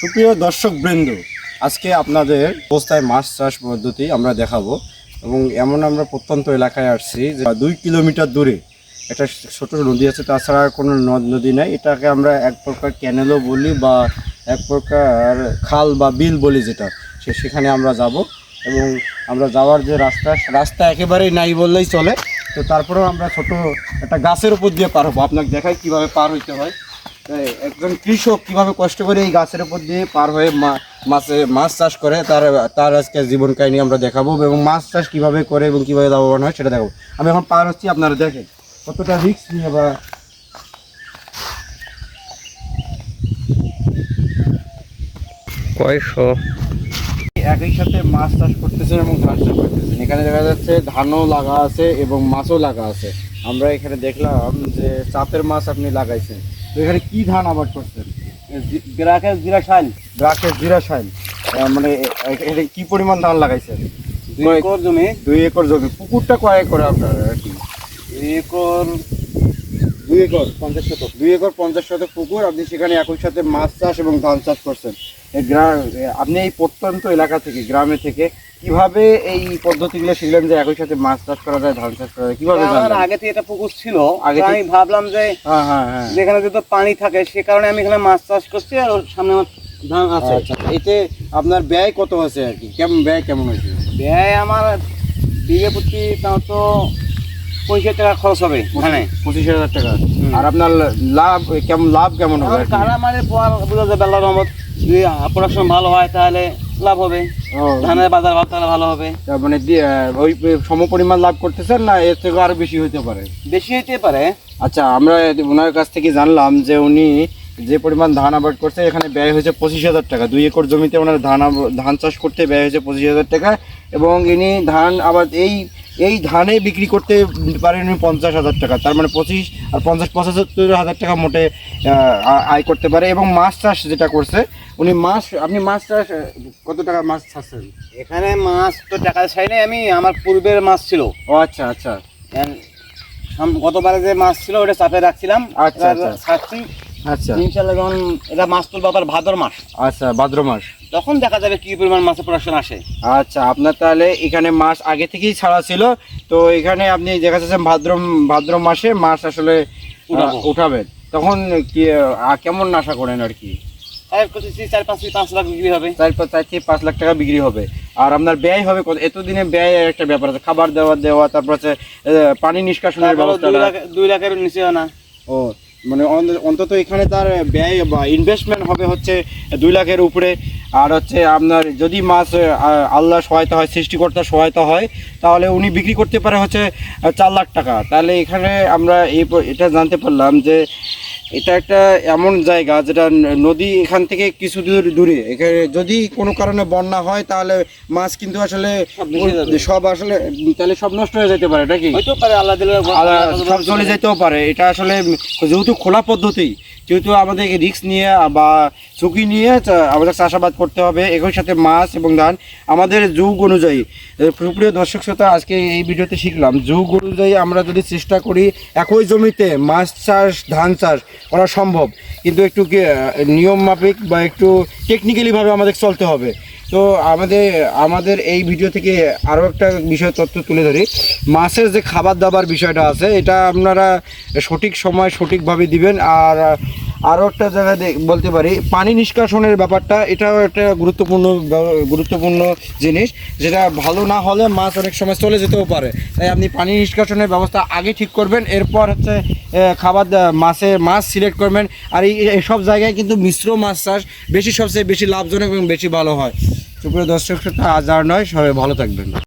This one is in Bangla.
সুপ্রিয় দর্শক বৃন্দ আজকে আপনাদের অবস্থায় মাছ চাষ পদ্ধতি আমরা দেখাবো এবং এমন আমরা প্রত্যন্ত এলাকায় আসছি যে দুই কিলোমিটার দূরে একটা ছোট নদী আছে, তাছাড়া কোনো নদ নদী নাই। এটাকে আমরা এক প্রকার ক্যানেলও বলি বা এক প্রকার খাল বা বিল বলি যেটা, সে সেখানে আমরা যাব এবং আমরা যাওয়ার যে রাস্তা রাস্তা একেবারেই নাই বললেই চলে। তো তারপরেও আমরা ছোট একটা গাছের উপর দিয়ে পার হব। আপনাকে দেখাই কীভাবে পার হইতে হয়। একজন কৃষক কীভাবে কষ্ট করে এই গাছের উপর দিয়ে পার হয়ে মাছে মাছ চাষ করে তার তার আজকে জীবন কাহিনী আমরা দেখাবো এবং মাছ চাষ কীভাবে করে এবং কীভাবে লাভবান হয় সেটা দেখাবো। আমি এখন পার হচ্ছি আপনারা দেখেন কতটা রিক্স নিয়ে বা কয়শো? একই সাথে মাছ চাষ করতেছেন এবং ধান চাষ করতেছেন। এখানে দেখা যাচ্ছে ধানও লাগা আছে এবং মাছও লাগা আছে। আমরা এখানে দেখলাম যে চাপের মাছ আপনি লাগাইছেন। তো এখানে কি ধান আবাদ করছেন? গ্রাহকের জিরা শাল ব্রাকের জিরা শাইল। মানে এ- এ- এখানে কি পরিমাণ ধান লাগাইছেন? দুই একর জমি। দুই একর জমি। পুকুরটা কয় একর আপনার কি? দুই একর দুই একর পঞ্চাশ শতক। দুই একর পঞ্চাশ শতক পুকুর। আপনি সেখানে একই সাথে মাছ চাষ এবং ধান চাষ করছেন। গ্রাম আপনি এই প্রত্যন্ত এলাকা থেকে গ্রামে থেকে কীভাবে এই পদ্ধতিগুলো শিখলেন যে একই সাথে মাছ চাষ করা যায় ধান চাষ করা যায়? কীভাবে আমার আগে থেকে এটা পুকুর ছিল। আগে আমি ভাবলাম যে হ্যাঁ হ্যাঁ হ্যাঁ। যেখানে যেহেতু পানি থাকে সে কারণে আমি এখানে মাছ চাষ করছি আর সামনে আমার ধান আছে। আচ্ছা এতে আপনার ব্যয় কত আছে আর কি? কেমন ব্যয় কেমন হয়েছে? ব্যয় আমার বিঘে প্রতি তাও তো পঁয়ষট্টি টাকা খরচ হবে ধানে। পঁচিশ হাজার টাকা। আর আপনার লাভ কেমন লাভ কেমন হবে আমার আর কি? পর বোঝা যাবে আল্লাহ রহমত। যদি প্রোডাকশন ভালো হয় তাহলে লাভ হবে। ধানের বাজার ভালো তাহলে ভালো হবে। মানে ওই সম পরিমাণ লাভ করতেছেন না এর থেকে আরও বেশি হতে পারে? বেশি হইতে পারে। আচ্ছা আমরা ওনার কাছ থেকে জানলাম যে উনি যে পরিমাণ ধান আবাদ করছে এখানে ব্যয় হয়েছে পঁচিশ হাজার টাকা। দুই একর জমিতে ওনার ধান ধান চাষ করতে ব্যয় হয়েছে পঁচিশ হাজার টাকা এবং ইনি ধান আবাদ এই এই ধানে বিক্রি করতে পারেন উনি পঞ্চাশ হাজার টাকা। তার মানে পঁচিশ আর পঞ্চাশ পঁচাত্তর হাজার টাকা মোটে আয় করতে পারে এবং মাছ চাষ যেটা করছে উনি মাছ আপনি মাছ চাষ কত টাকা মাছ চাষছেন? এখানে মাছ তো টাকা নাই আমি আমার পূর্বের মাছ ছিল। ও আচ্ছা আচ্ছা। গতবারে যে মাছ ছিল ওটা চাপে রাখছিলাম। আচ্ছা, আচ্ছা। ছাড়ছি। আচ্ছা। ইনশাল্লাহ যখন এটা মাছ তুলবো আবার ভাদর মাস। আচ্ছা ভাদ্র মাস। তখন দেখা যাবে কি পরিমাণ মাছের প্রোডাকশন আসে। আচ্ছা আপনার তাহলে এখানে মাছ আগে থেকেই ছাড়া ছিল। তো এখানে আপনি দেখা যাচ্ছে ভাদ্র ভাদ্র মাসে মাছ আসলে উঠাবো। উঠাবেন। তখন কি কেমন আশা করেন আর কি? চার পাঁচ লাখ বিক্রি হবে। চার থেকে পাঁচ লাখ টাকা বিক্রি হবে। আর আপনার ব্যয় হবে কত? এতদিনে ব্যয় একটা ব্যাপার আছে। খাবার দেওয়া দেওয়া তারপর হচ্ছে পানি নিষ্কাশনের দুই ব্যবস্থা দুই লাখের নিচে না। ও মানে অন্তত এখানে তার ব্যয় বা ইনভেস্টমেন্ট হবে হচ্ছে দুই লাখের উপরে। আর হচ্ছে আপনার যদি মাছ আল্লাহ সহায়তা হয় সৃষ্টিকর্তার সহায়তা হয় তাহলে উনি বিক্রি করতে পারে হচ্ছে চার লাখ টাকা। তাহলে এখানে আমরা এই এটা জানতে পারলাম যে এটা একটা এমন জায়গা যেটা নদী এখান থেকে কিছু দূর দূরে। এখানে যদি কোনো কারণে বন্যা হয় তাহলে মাছ কিন্তু আসলে সব আসলে তাহলে সব নষ্ট হয়ে যেতে পারে এটা কি হয়তো পারে দিলে আলা- সব চলে যেতেও পারে। এটা আসলে যেহেতু খোলা পদ্ধতি যেহেতু আমাদের রিস্ক নিয়ে বা ঝুঁকি নিয়ে আমাদের চাষাবাদ করতে হবে একই সাথে মাছ এবং ধান। আমাদের যুগ অনুযায়ী সুপ্রিয় দর্শক শ্রোতা আজকে এই ভিডিওতে শিখলাম যুগ অনুযায়ী আমরা যদি চেষ্টা করি একই জমিতে মাছ চাষ ধান চাষ করা সম্ভব। কিন্তু একটু নিয়ম মাফিক বা একটু টেকনিক্যালিভাবে আমাদের চলতে হবে। তো আমাদের আমাদের এই ভিডিও থেকে আরও একটা বিষয়, তথ্য তুলে ধরি। মাছের যে খাবার দাবার বিষয়টা আছে, এটা আপনারা সঠিক সময় সঠিকভাবে দিবেন। আর আরও একটা জায়গায় বলতে পারি, পানি নিষ্কাশনের ব্যাপারটা, এটাও একটা গুরুত্বপূর্ণ গুরুত্বপূর্ণ জিনিস, যেটা ভালো না হলে মাছ অনেক সময় চলে যেতেও পারে। তাই আপনি পানি নিষ্কাশনের ব্যবস্থা আগে ঠিক করবেন, এরপর হচ্ছে খাবার মাছের মাছ সিলেক্ট করবেন, আর এই সব জায়গায় কিন্তু মিশ্র মাছ চাষ বেশি, সবচেয়ে বেশি লাভজনক এবং বেশি ভালো হয়। সুপ্রিয় দর্শক আজ আর নয়, সবাই ভালো থাকবেন।